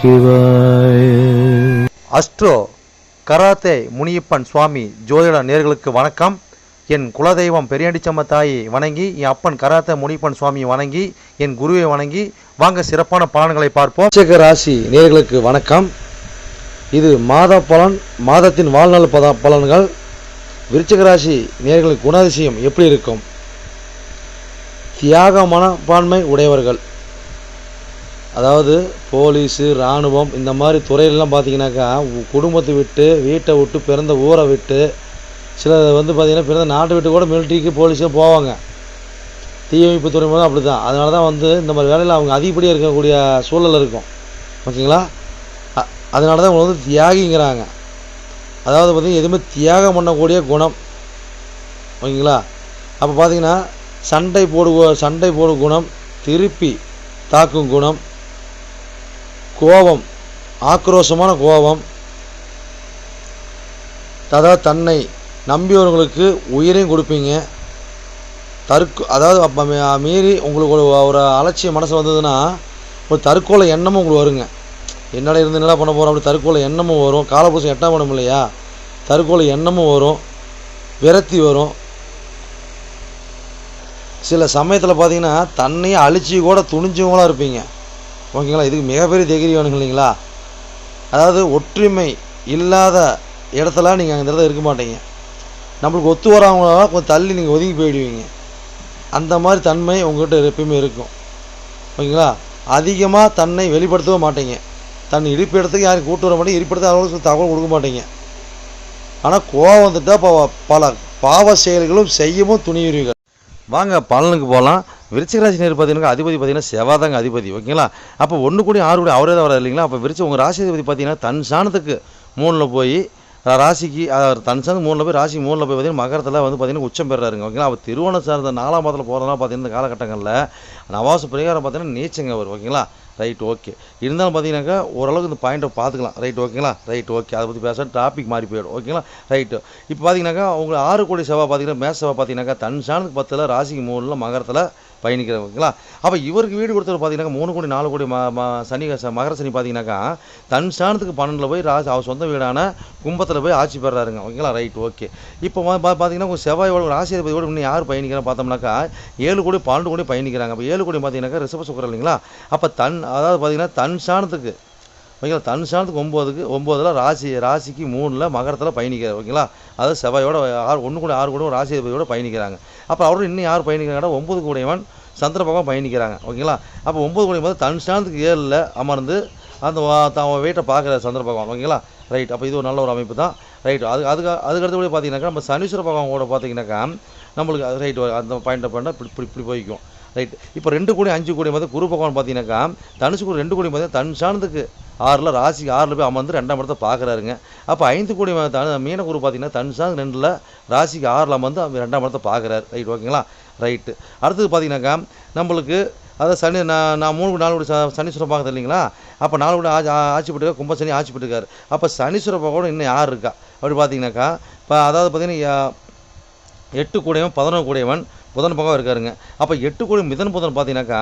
சிவாய. Astro karate Muniyappan சுவாமி ஜோதிட நேர்களுக்கு வணக்கம். என் குலதெய்வம் பெரியாண்டிச்சம்ம தாயை வணங்கி என் அப்பன் கராத்தே முனியப்பன் சுவாமியை வணங்கி என் குருவை வணங்கி வாங்க சிறப்பான பலன்களை பார்ப்போம். விருச்சிக ராசி நேர்களுக்கு வணக்கம். இது மாத பலன் மாதத்தின் வாழ்நாள் பத பலன்கள். விருச்சிக ராசி நேர்களுக்கு குணாதிசயம் எப்படி இருக்கும்? தியாக மனப்பான்மை உடையவர்கள். அதாவது போலீஸு இராணுவம் இந்த மாதிரி துறையிலலாம் பார்த்தீங்கன்னாக்கா குடும்பத்தை விட்டு வீட்டை விட்டு பிறந்த ஊரை விட்டு சில வந்து பார்த்திங்கன்னா பிறந்த நாட்டை விட்டு கூட மிலிட்ரிக்கு போலீஸுக்கு போவாங்க. தீயணைப்பு துறை மூலம் அப்படி தான் அதனால தான் வந்து இந்த மாதிரி வேலையில் அவங்க அதிகப்படியாக இருக்கக்கூடிய சூழல் இருக்கும். ஓகேங்களா? அதனால தான் அவங்க வந்து தியாகிங்கிறாங்க. அதாவது பார்த்திங்கன்னா எதுவுமே தியாகம் பண்ணக்கூடிய குணம். ஓகேங்களா? அப்போ பார்த்திங்கன்னா சண்டை போடு சண்டை போடும் குணம் திருப்பி தாக்கும் குணம். கோபம் ஆக்ரோஷமான கோபம். அதாவது தன்னை நம்பியவர்களுக்கு உயிரையும் கொடுப்பீங்க. தற்கு அதாவது அப்போ மீறி உங்களுக்கு ஒரு ஒரு அலட்சிய மனசு வந்ததுன்னா ஒரு தற்கொலை எண்ணமும் உங்களுக்கு வருங்க. என்னடா இருந்து என்னடா பண்ண போகிறோம் அப்படி தற்கொலை எண்ணமும் வரும். காலபூசம் எட்டாம் பண்ண இல்லையா? தற்கொலை எண்ணமும் வரும். விரத்தி வரும். சில சமயத்தில் பார்த்தீங்கன்னா தன்னையே அழிச்சு கூட துணிஞ்சவங்களா இருப்பீங்க. ஓகேங்களா? இதுக்கு மிகப்பெரிய தைரியம் வேணுங்க இல்லைங்களா? அதாவது ஒற்றுமை இல்லாத இடத்துல நீங்கள் அந்த இடத்துல இருக்க மாட்டீங்க. நம்மளுக்கு ஒத்து வரவங்கள கொஞ்சம் தள்ளி நீங்கள் ஒதுங்கி போயிடுவீங்க. அந்த மாதிரி தன்மை உங்கள்கிட்ட எப்பயுமே இருக்கும். ஓகேங்களா? அதிகமாக தன்னை வெளிப்படுத்தவே மாட்டீங்க. தன் இருப்பிடத்துக்கு யாரும் கூட்டு வர மாட்டேங்க. இருப்பிடத்துக்கு அவங்களுக்கு தகவல் கொடுக்க மாட்டீங்க. ஆனால் கோவம் வந்துட்டால் பல பாவ செயல்களும் செய்யவும் துணியுறீர்கள் வாங்க பலனுக்கு போகலாம். விருச்சிகராசி நேர் பார்த்தீங்கன்னா அதிபதி பார்த்தீங்கன்னா செவ்வாதாங்க அதிபதி ஓகேங்களா? அப்போ ஒன்று கூடி ஆறு கூடி அவரே தான் வராது இல்லைங்களா? அப்போ விருச்சி உங்கள் ராசி அதிபதி பார்த்தீங்கன்னா தன் சாணத்துக்கு மூணில் போய் ராசிக்கு அஹ், தன் சாணம் மூணில் போய் ராசி மூணில் போய் பார்த்தீங்கன்னா மகரத்தில் வந்து பார்த்தீங்கன்னா உச்சம் பெறாருங்க ஓகேங்களா? அப்போ திருவோணம் சார்ந்த நாலாம் மாதத்தில் போகிறதுனால பார்த்தீங்கன்னா இந்த காலகட்டங்களில் நவாசு பிரகாரம் பார்த்தீங்கன்னா நீச்சங்க அவர் ஓகேங்களா? Right okay. இருந்தாலும் பார்த்தீங்கன்னாக்கா ஓரளவுக்கு இந்த பாயிண்ட்டை பார்த்துக்கலாம் ரைட் ஓகேங்களா? Right okay. அதை பற்றி பேச டாபிக் மாறி போயிடும் ஓகேங்களா? ரைட்டு. இப்போ பார்த்தீங்கன்னாக்கா உங்களுக்கு ஆறு கோடி செவ்வாய் பார்த்தீங்கன்னா மேச செவ்வாய் பார்த்தீங்கன்னாக்கா தன் சாணத்துக்கு பத்தில் ராசிக்கு மூணில் மகரத்தில் பயணிக்கிறேன் ஓகேங்களா அப்போ இவருக்கு வீடு கொடுத்தவர் பார்த்தீங்கன்னா மூணு கோடி நாலு கோடி ம சனி மகர சனி பார்த்தீங்கன்னாக்கா தன் சாணத்துக்கு பன்னெண்டில் போய் ராசி அவர் சொந்த வீடான கும்பத்தில் போய் ஆட்சி பெறாருங்க. ஓகேங்களா? ரைட் ஓகே இப்போ பார்த்தீங்கன்னா உங்கள் செவ்வாயோட ராசி இன்னும் யார் பயணிக்கிறாங்க பார்த்தோம்னாக்கா ஏழு கோடி பன்னெண்டு கோடி பயணிக்கிறாங்க. அப்போ ஏழு கோடி பார்த்தீங்கன்னாக்கா ரிசப சுக்கரம் இல்லைங்களா? அப்போ தன் அதாவது பார்த்தீங்கன்னா தன் சாணத்துக்கு ஓகேங்களா? தனுஷானத்துக்கு ஒம்போதுக்கு ஒம்போதில் ராசி ராசிக்கு மூணில் மகரத்தில் பயணிக்கிறார் ஓகேங்களா? அதாவது செவ்வாயோட ஆறு ஒன்று கூட ஆறு கூட ராசி அதிபதியோட பயணிக்கிறாங்க. அப்போ அவரோட இன்னும் யார் பயணிக்கிறாங்கன்னா ஒம்பது கூடையவன் சந்திர பகவான் பயணிக்கிறாங்க ஓகேங்களா? அப்போ ஒம்பது கூடையும் போது தனுஷானத்துக்கு ஏழில் அமர்ந்து அந்த வா- வீட்டை பார்க்குற சந்திர பகவான் ஓகேங்களா? ரைட் அப்போ இது ஒரு நல்ல ஒரு அமைப்பு தான். ரைட் அது அதுக்கு அதுக்கு அடுத்தபடி பார்த்தீங்கன்னாக்கா நம்ம சனீஸ்வர பகவான் கூட பார்த்தீங்கன்னாக்கா நம்மளுக்கு அது ரைட் அந்த பாயிண்ட்டை பண்ணால் இப்படி இப்படி இப்படி போய்க்கும். ரைட் இப்போ ரெண்டு கோடி அஞ்சு கோடி மாதிரி குரு பகவான் பார்த்தீங்கன்னாக்கா தனுசு ரெண்டு கோடி பார்த்தீங்கன்னா தன் சாணத்துக்கு ஆறில் ராசி ஆறில் போய் அமர்ந்து ரெண்டாம் இடத்த பார்க்குறாருங்க. அப்போ ஐந்து கோடி ம- மீன குரு பார்த்தீங்கன்னா தன் ரெண்டில் ராசிக்கு ஆறில் அமர்ந்து அவர் ரெண்டாம் இடத்த பார்க்குறாரு. ரைட் ஓகேங்களா? ரைட்டு அடுத்தது பார்த்தீங்கன்னாக்கா நம்மளுக்கு அதாவது சனி நான் நான் மூணு நாலு கூட சனீஸ்வரம் பார்க்குறது இல்லைங்களா? அப்போ நாலு கூட ஆட்சி ஆட்சி பெற்றுக்கார் கும்ப சனி ஆட்சி அப்போ சனீஸ்வரம் கூட இன்னும் யார் இருக்கா? அப்படி பார்த்தீங்கன்னாக்கா இப்போ அதாவது பார்த்தீங்கன்னா எட்டு கூடையவன் பதினொன்று கூடையவன் புதன் பகவாக இருக்காருங்க. அப்போ எட்டு கோடி மிதன் புதன் பார்த்தீங்கன்னாக்கா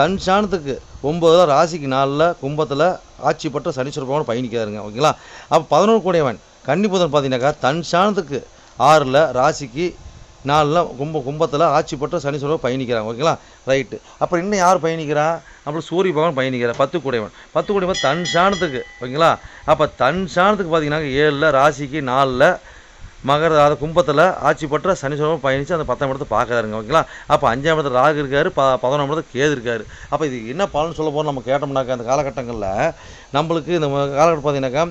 தன் சாணத்துக்கு ஒம்பதுல ராசிக்கு நாளில் கும்பத்தில் ஆட்சி பெற்ற சனீஸ்வர பகவான் பயணிக்கிறாருங்க. ஓகேங்களா? அப்போ பதினோரு கோடியவன் கன்னி புதன் பார்த்தீங்கன்னாக்கா தன் சாணத்துக்கு ஆறில் ராசிக்கு நாலில் கும்ப கும்பத்தில் ஆட்சி பெற்ற சனீஸ்வர பயணிக்கிறாங்க. ஓகேங்களா? ரைட்டு. அப்புறம் இன்னும் யார் பயணிக்கிறா? அப்புறம் சூரிய பகவான் பயணிக்கிறார். பத்து கூடையவன் பத்து கூடையவன் தன் சாணத்துக்கு. ஓகேங்களா? அப்போ தன் சாணத்துக்கு பார்த்தீங்கன்னா ஏழில் ராசிக்கு நாலில் மகர அந்த கும்பத்தில் ஆட்சி பெற்ற சனீஸ்வரன் பயணித்து அந்த பத்தாம் இடத்தை பார்க்குறாருங்க ஓகேங்களா? அப்போ அஞ்சாம் இடத்துல ராகு இருக்காரு ப பதினொன்றாம் இடத்துல கேது இருக்காரு. அப்போ இது என்ன பலன் சொல்ல போகிறோம் நம்ம கேட்டோம்னாக்கா அந்த காலகட்டங்களில் நம்மளுக்கு இந்த ம- காலகட்டம் பார்த்தீங்கன்னாக்கா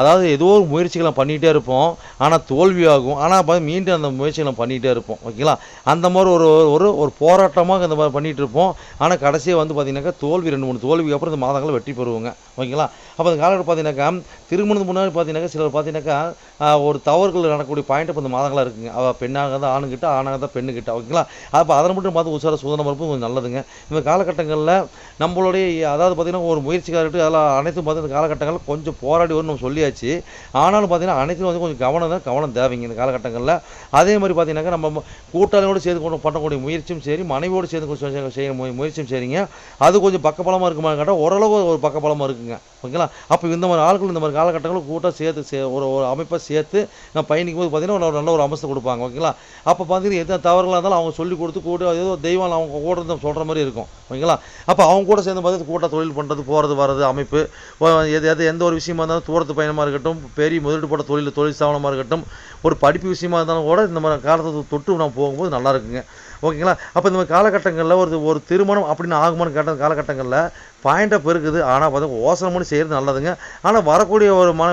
அதாவது ஏதோ ஒரு முயற்சிகளை பண்ணிகிட்டே இருப்போம் ஆனால் தோல்வியாகும். ஆனால் பார்த்து மீண்டும் அந்த முயற்சிகளை பண்ணிகிட்டே இருப்போம். ஓகேங்களா? அந்த மாதிரி ஒரு ஒரு ஒரு போராட்டமாக இந்த மாதிரி பண்ணிகிட்டு இருப்போம். ஆனால் கடைசியாக வந்து பார்த்திங்கனாக்கா தோல்வி ரெண்டு மூணு தோல்விக்கு அப்புறம் இந்த மாதங்களை வெற்றி பெறுவோங்க. ஓகேங்களா? அப்போ அந்த காலகட்டம் பார்த்தீங்கன்னாக்கா திருமணத்துக்கு முன்னாடி பார்த்தீங்கன்னாக்கா சிலர் பார்த்தீங்கன்னாக்கா ஒரு தவறுகள் நடக்கக்கூடிய பாயிண்ட் இப்போ இந்த மாதங்களாக இருக்குங்க. அவள் பெண்ணாக தான் ஆணுக்கிட்ட ஆணாக தான் பெண்ணுக்கிட்ட ஓகேங்களா? அப்போ அதை மட்டும் பார்த்து உசார சுதந்திரம் இருப்பது கொஞ்சம் நல்லதுங்க. இந்த காலகட்டங்களில் நம்மளுடைய அதாவது பார்த்தீங்கன்னா ஒரு முயற்சிக்காக இருக்கட்டும் அதெல்லாம் அனைத்தும் பார்த்து இந்த காலகட்டங்களில் கொஞ்சம் போராடி வரும் நம்ம சொல்லி சொல்லியாச்சு ஆனாலும் பார்த்தீங்கன்னா அனைத்தும் வந்து கொஞ்சம் கவனம் தான் கவனம் தேவைங்க இந்த காலகட்டங்களில். அதே மாதிரி பார்த்தீங்கன்னாக்கா நம்ம கூட்டாளியோடு சேர்ந்து கொண்டு பண்ணக்கூடிய முயற்சியும் சரி மனைவியோடு சேர்ந்து கொஞ்சம் செய்ய- முயற்சியும் சரிங்க. அது கொஞ்சம் பக்கபலமாக இருக்குமா கேட்டால் ஓரளவு ஒரு பக்கபலமாக இருக்குங்க. ஓகேங்களா? அப்போ இந்த மாதிரி ஆட்கள் இந்த மாதிரி காலகட்டங்களும் கூட்டம் சேர்த்து சே ஒரு ஒரு அமைப்பை சேர்த்து நான் பயணிக்கும் போது பார்த்தீங்கன்னா ஒரு நல்ல ஒரு அம்சத்தை கொடுப்பாங்க. ஓகேங்களா? அப்போ பார்த்தீங்கன்னா எத்தனை தவறுகளாக இருந்தாலும் அவங்க சொல்லி கொடுத்து கூட ஏதோ தெய்வம் அவங்க கூட இருந்து சொல்கிற மாதிரி இருக்கும். ஓகேங்களா? அப்போ அவங்க கூட சேர்ந்து பார்த்து கூட்டாக தொழில் பண்ணுறது போகிறது வர்றது அமைப்பு எது எது எந்த ஒரு விஷயமா இருந்தாலும் தூரத்து பயணம் பயணமாக இருக்கட்டும் பெரிய முதலீடு போட்ட தொழில் தொழில் ஸ்தாபனமாக இருக்கட்டும் ஒரு படிப்பு விஷயமா இருந்தாலும் கூட இந்த மாதிரி காலத்தை தொட்டு நான் போகும்போது நல்லா இருக்குங்க. ஓகேங்களா? அப்போ இந்த மாதிரி காலகட்டங்களில் ஒரு ஒரு திருமணம் அப்படின்னு ஆகுமான்னு கேட்ட காலகட்டங்களில் பாயிண்ட்டாக பெருக்குது. ஆனால் பார்த்தா ஓசனம் பண்ணி செய்கிறது நல்லதுங்க. ஆனால் வரக்கூடிய ஒரு மன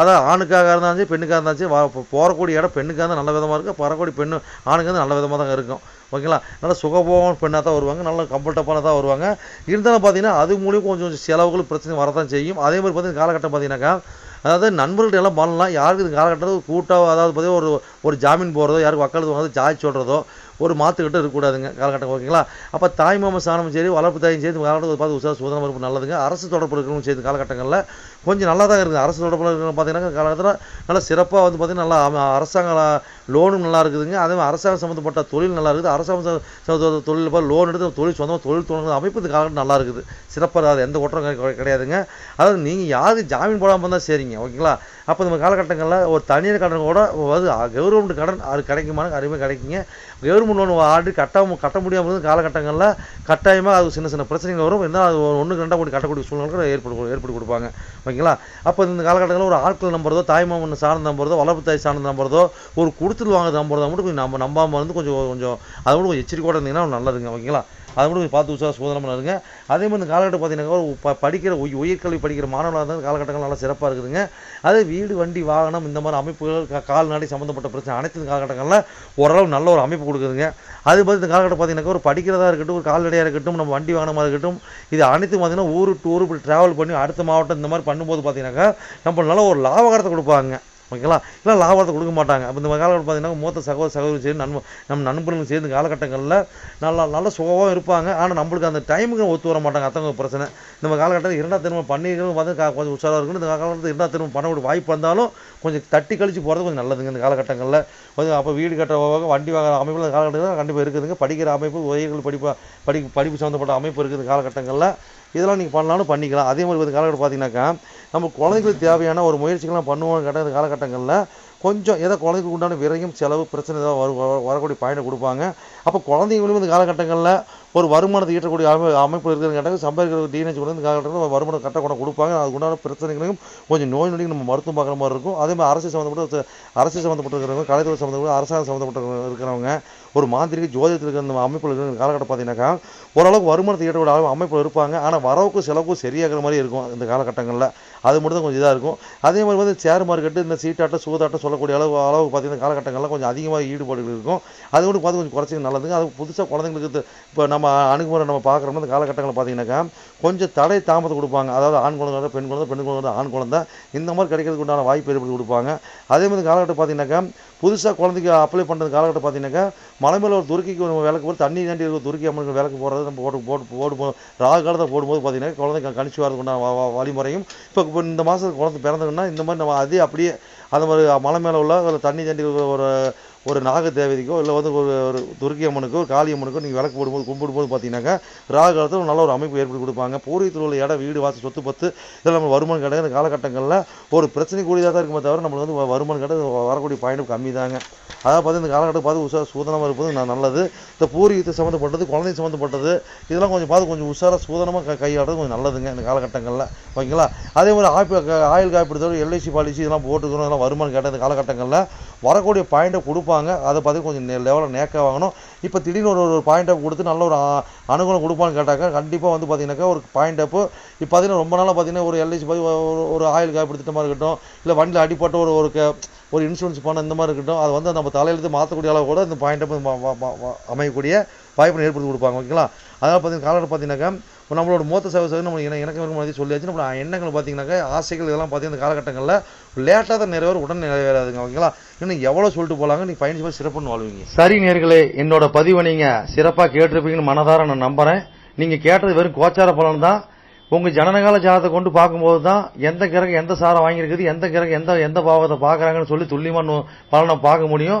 அதாவது ஆணுக்காக இருந்தாலும் சரி பெண்ணுக்காக இருந்தாலும் சரி வ- போகக்கூடிய இடம் பெண்ணுக்காக இருந்தால் நல்ல விதமாக இருக்கும் வரக்கூடிய பெண்ணு ஆணுக்கு வந்து நல்ல விதமாக தான் இருக்கும். ஓகேங்களா? நல்லா சுகபோகம் பெண்ணாக தான் வருவாங்க. நல்ல கம்ஃபர்டபுளாக தான் வருவாங்க. இருந்தாலும் பார்த்தீங்கன்னா அது மூலியம் கொஞ்சம் கொஞ்சம் செலவுகள் பிரச்சனை வரதான் செய்யும். அதே மாதிரி பார்த்தீங்கன்னா காலகட்டம் பார்த்தீங்கன்னாக்கா அதாவது நண்பர்கள்ட்ட எல்லாம் பண்ணலாம் யாருக்கு இந்த காலகட்டத்தில் கூட்டாக அதாவது பார்த்தீங்கன்னா ஒரு ஒரு ஜாமீன் போடுறதோ யாருக்கு வக்காலத்து வந்து ஜாதி சொல்கிறதோ ஒரு மாற்றுக்கிட்ட இருக்கக்கூடாதுங்க. காலகட்டம் ஓகேங்களா? அப்போ தாய்மாம சாணமும் சரி வளர்ப்பு தாயும் சரி காலகட்டத்தில் பார்த்து உசார சுதந்திரம் இருப்பு நல்லதுங்க. அரசு தொடர்பு இருக்கிறவங்க செய்து காலகட்டங்களில் கொஞ்சம் நல்லா தான் இருக்குது. அரசு தொடர்பில் இருக்கிற பார்த்தீங்கன்னா காலகட்டத்தில் நல்லா சிறப்பாக வந்து பார்த்திங்கன்னா நல்லா அரசாங்க லோனும் நல்லா இருக்குதுங்க. அதே மாதிரி அரசாங்கம் சம்மந்தப்பட்ட தொழில் நல்லா இருக்குது. அரசாங்கம் தொழில் லோன் எடுத்து தொழில் சொந்தமாக தொழில் தொடங்குற அமைப்பு இந்த காலகட்டம் நல்லா இருக்குது. சிறப்பாக அது எந்த குற்றம் கிடையாதுங்க. அதாவது நீங்கள் யாருக்கு ஜாமீன் போடாமல் இருந்தால் சரிங்க ஓகேங்களா? அப்போ நம்ம காலகட்டங்களில் ஒரு தனியார் கடன் கூட வந்து கவர்மெண்ட் கடன் அது கிடைக்குமான அருமை கிடைக்குங்க. கவர்மெண்ட் லோன் ஆண்டு கட்டாம கட்ட முடியாமல் இருந்த காலகட்டங்களில் கட்டாயமாக அது சின்ன சின்ன பிரச்சனைகள் வரும். என்ன அது ஒன்றுக்கு ரெண்டாக போட்டு கட்டக்கூடிய சூழ்நிலை ஏற்படு ஏற்படுத்தி கொடுப்பாங்க. ஓகேங்களா? அப்போ இந்த காலகட்டங்களில் ஒரு ஆட்கள் நம்புறதோ தாய்மாமன் சார்ந்த நம்புறதோ வளர்ப்பு தாய் சார்ந்த நம்புறதோ ஒரு கொடுத்துட்டு வாங்க நம்புறதா மட்டும் கொஞ்சம் நம்ம நம்பாமல் வந்து கொஞ்சம் கொஞ்சம் அதை மட்டும் கொஞ்சம் எச்சரிக்கையோடு இருந்தீங்கன்னா நல்லதுங்க. ஓகேங்களா? அதை மட்டும் கொஞ்சம் பார்த்து உற்சாக சோதனை பண்ணுங்க அதே மாதிரி இந்த காலகட்டம் பார்த்தீங்கன்னா ப- படிக்கிற உய- உயர்கல்வி படிக்கிற மாணவர்களாக இருந்தால் காலகட்டங்கள் நல்லா சிறப்பாக இருக்குதுங்க. அதே வீடு வண்டி வாகனம் இந்த மாதிரி அமைப்புகள் கால்நடை சம்மந்தப்பட்ட பிரச்சனை அனைத்து இந்த காலகட்டங்களில் ஓரளவு நல்ல ஒரு அமைப்பு கொடுக்குதுங்க. அது பார்த்து இந்த காலகட்டம் பார்த்தீங்கன்னாக்கா ஒரு படிக்கிறதா இருக்கட்டும் ஒரு கால்நடையாக இருக்கட்டும் நம்ம வண்டி வாகனமாக இருக்கட்டும் இது அனைத்தும் பார்த்தீங்கன்னா ஊர் டூர் இப்படி ட்ராவல் பண்ணி அடுத்த மாவட்டம் இந்த மாதிரி பண்ணும்போது பார்த்தீங்கன்னாக்கா நம்ம நல்ல ஒரு லாபகரத்தை கொடுப்பாங்க. ஓகேங்களா? இல்லை லாபத்தை கொடுக்க மாட்டாங்க. அப்போ இந்த காலகட்டம் பார்த்தீங்கன்னா மூத்த சகோதர சகோதரி சேர்ந்து நண்ப நம்ம நண்பர்களும் சேர்ந்து காலகட்டங்களில் நல்லா நல்ல சுகமாக இருப்பாங்க. ஆனால் நம்மளுக்கு அந்த டைமுக்கு ஒத்து வர மாட்டாங்க. அத்தவங்க பிரச்சனை. நம்ம காலகட்டத்தில் இரண்டாம் திருமணம் பண்ணிக்கிறது வந்து கொஞ்சம் உஷாராக இருக்கணும். இந்த காலகட்டத்தில் இரண்டாம் திருமணம் பண்ணக்கூடிய வாய்ப்பு வந்தாலும் கொஞ்சம் தட்டி கழிச்சு போகிறது கொஞ்சம் நல்லதுங்க இந்த காலகட்டங்களில். கொஞ்சம் அப்போ வீடு கட்ட வண்டி வாங்குற அமைப்பில் இந்த காலகட்டத்தில் கண்டிப்பாக இருக்குதுங்க. படிக்கிற அமைப்பு உயர்கள் படிப்பு படி படிப்பு சம்மந்தப்பட்ட அமைப்பு இருக்குது காலகட்டங்களில். இதெல்லாம் நீங்கள் பண்ணலாம்னு பண்ணிக்கலாம். அதே மாதிரி இந்த காலகட்டம் பார்த்தீங்கன்னாக்கா நம்ம குழந்தைகளுக்கு தேவையான ஒரு முயற்சிகள்லாம் பண்ணுவோம் கேட்டால் இந்த காலகட்டங்களில் கொஞ்சம் ஏதோ குழந்தைக்கு உண்டான விரையும் செலவு பிரச்சனை ஏதாவது வர- வரக்கூடிய பயனை கொடுப்பாங்க. அப்போ குழந்தைங்களும் இந்த காலகட்டங்களில் ஒரு வருமானத்தை ஈட்டக்கூடிய அமை அமைப்பு இருக்கிறது கேட்டால் சம்பாதிக்கிற டீனேஜ் வந்து இந்த காலகட்டத்தில் வருமானம் கட்ட கொண்டு கொடுப்பாங்க. அதுக்கு உண்டான பிரச்சனைகளையும் கொஞ்சம் நோய் நொடியும் நம்ம மருத்துவம் பார்க்குற மாதிரி இருக்கும். அதே மாதிரி அரசு சம்மந்தப்பட்ட அரசு சம்மந்தப்பட்டிருக்கிறவங்க கலைத்துறை சம்மந்தப்பட்ட அரசாங்கம் சம்மந்தப்பட்ட இருக்கிறவங்க ஒரு மாந்திரிக ஜோதியத்தில் இருக்கிற இந்த அமைப்பில் இருக்கிற காலகட்டம் பார்த்தீங்கன்னாக்கா ஓரளவுக்கு வருமானத்தை ஈட்டக்கூடிய அளவு அமைப்பில் இருப்பாங்க. ஆனால் வரவுக்கும் செலவுக்கும் சரியாகிற மாதிரி இருக்கும் இந்த காலகட்டங்களில். அது மட்டும் தான் கொஞ்சம் இதாக இருக்கும். அதே மாதிரி வந்து ஷேர் மார்க்கெட்டு இந்த சீட்டாட்டம் சூதாட்டம் சொல்லக்கூடிய அளவு அளவு பார்த்தீங்கன்னா காலகட்டங்கள்லாம் கொஞ்சம் அதிகமாக ஈடுபாடுகள் இருக்கும். அது மட்டும் பார்த்து கொஞ்சம் குறைச்சிங்க நல்லதுங்க. அது புதுசாக குழந்தைங்களுக்கு இப்போ நம்ம அணுகுமுறை நம்ம பார்க்குறோம்னா அந்த காலகட்டங்களில் பார்த்தீங்கன்னாக்கா கொஞ்சம் தடை தாமதம் கொடுப்பாங்க. அதாவது ஆண் குழந்தை பெண் குழந்தை பெண் குழந்தை ஆண் குழந்தை. இந்த மாதிரி கிடைக்கிறதுக்கு உண்டான வாய்ப்பு ஏற்படுத்தி கொடுப்பாங்க. அதே மாதிரி காலகட்டம் பார்த்தீங்கன்னாக்கா புதுசாக குழந்தைக்கு அப்ளை பண்ணுறது காலகட்டம் பார்த்தீங்கன்னாக்கா மலை மேலே ஒரு துருக்கிக்கு ஒரு விளக்கு போகிறது தண்ணி தாண்டி இருக்கிற துருக்கி அம்மனுக்கு விளக்கு போடுறது நம்ம போட்டு போட்டு போடு ராக காலத்தை போடும்போது பார்த்தீங்கன்னா குழந்தைங்க கணிச்சு வரதுக்குண்டான வழிமுறையும் இப்போ இப்போ இந்த மாதம் குழந்தை பிறந்ததுன்னா இந்த மாதிரி நம்ம அதே அப்படியே அந்த மாதிரி மலை மேலே உள்ள ஒரு தண்ணி தாண்டி ஒரு- ஒரு நாக தேவதைக்கோ இல்லை வந்து ஒரு ஒரு துர்க்கி அம்மனுக்கோ ஒரு காளி அம்மனுக்கோ நீங்கள் விளக்கு போடும்போது கும்பிடும்போது பார்த்தீங்கன்னாக்கா ராகு காலத்தில் ஒரு நல்ல ஒரு அமைப்பு ஏற்படுத்தி கொடுப்பாங்க. பூர்வீகத்தில் உள்ள இடம் வீடு வாசல் சொத்து பத்து இதெல்லாம் நம்ம வருமானம் கிடையாது இந்த காலகட்டங்களில் ஒரு பிரச்சனை கூடியதாக தான் இருக்குமே தவிர நம்மளுக்கு வந்து வருமானம் கிடையாது வரக்கூடிய பாயிண்ட் கம்மி தாங்க அதாவது பார்த்து இந்த காலகட்டம் பார்த்து உஷா சூதனமாக இருப்பது நான் நல்லது. இந்த பூர்வீகத்தை சம்மந்தப்பட்டது குழந்தை சம்மந்தப்பட்டது இதெல்லாம் கொஞ்சம் பார்த்து கொஞ்சம் உஷாராக சூதனமாக கையாடுறது கொஞ்சம் நல்லதுங்க இந்த காலகட்டங்களில். ஓகேங்களா? அதே மாதிரி ஆய்ப்பு ஆயுள் காப்பீடு எல்ஐசி பாலிசி இதெல்லாம் போட்டுக்கணும் இதெல்லாம் வருமானம் கேட்ட இந்த காலகட்டங்களில் வரக்கூடிய பாயிண்ட்டை கொடுப்பாங்க. அதை பார்த்து கொஞ்சம் லெவலில் நேக்காக வாங்கணும். இப்போ திடீர்னு ஒரு ஒரு பாயிண்ட் அப் கொடுத்து நல்ல ஒரு அனுகூலம் கொடுப்பான்னு கேட்டாக்கா கண்டிப்பாக வந்து பார்த்தீங்கன்னாக்கா ஒரு பாயிண்ட் அப்பு இப்போ பார்த்தீங்கன்னா ரொம்ப நாளாக பார்த்தீங்கன்னா ஒரு எல்ஐசி பார்த்து ஒரு ஒரு ஆயில் காப்பீடு திட்டமாக இருக்கட்டும் இல்லை வண்டியில் அடிப்பட்ட ஒரு ஒரு க- ஒரு இன்சூரன்ஸ் பணம் இந்த மாதிரி இருக்கட்டும் அது வந்து நம்ம தலையெழுத்து மாற்றக்கூடிய அளவு கூட இந்த பாயிண்ட் அப் அமையக்கூடிய வாய்ப்பு ஏற்படுத்தி கொடுப்பாங்க. ஓகேங்களா? அதனால் பார்த்தீங்கன்னா காலத்தில் பார்த்தீங்கன்னாக்கா இப்போ நம்மளோட மூத்த சேவை நம்ம இன இணக்க மாதிரி சொல்லியாச்சு. நம்மளோட எண்ணங்கள் பார்த்தீங்கன்னாக்கா ஆசைகள் இதெல்லாம் பார்த்தீங்கன்னா இந்த காலகட்டங்களில் லேட்டாக தான் நிறைவேறும் உடனே நிறைவேறாதுங்க ஓகேங்களா? இன்னும் எவ்வளோ சொல்லிட்டு போகலாங்க நீ பயணிச்சு சிறப்புன்னு வாழ்வீங்க. சரி நேர்களே என்னோட பதிவை நீங்கள் சிறப்பாக கேட்டிருப்பீங்கன்னு மனதார நான் நம்புகிறேன் நீங்கள் கேட்டது வெறும் கோச்சார பலன் தான். உங்கள் ஜனநகால ஜாதத்தை கொண்டு பார்க்கும்போது தான் எந்த கிரகம் எந்த சாரம் வாங்கியிருக்குது எந்த கிரகம் எந்த எந்த பாவத்தை பார்க்குறாங்கன்னு சொல்லி துல்லியமான பலனை பார்க்க முடியும்.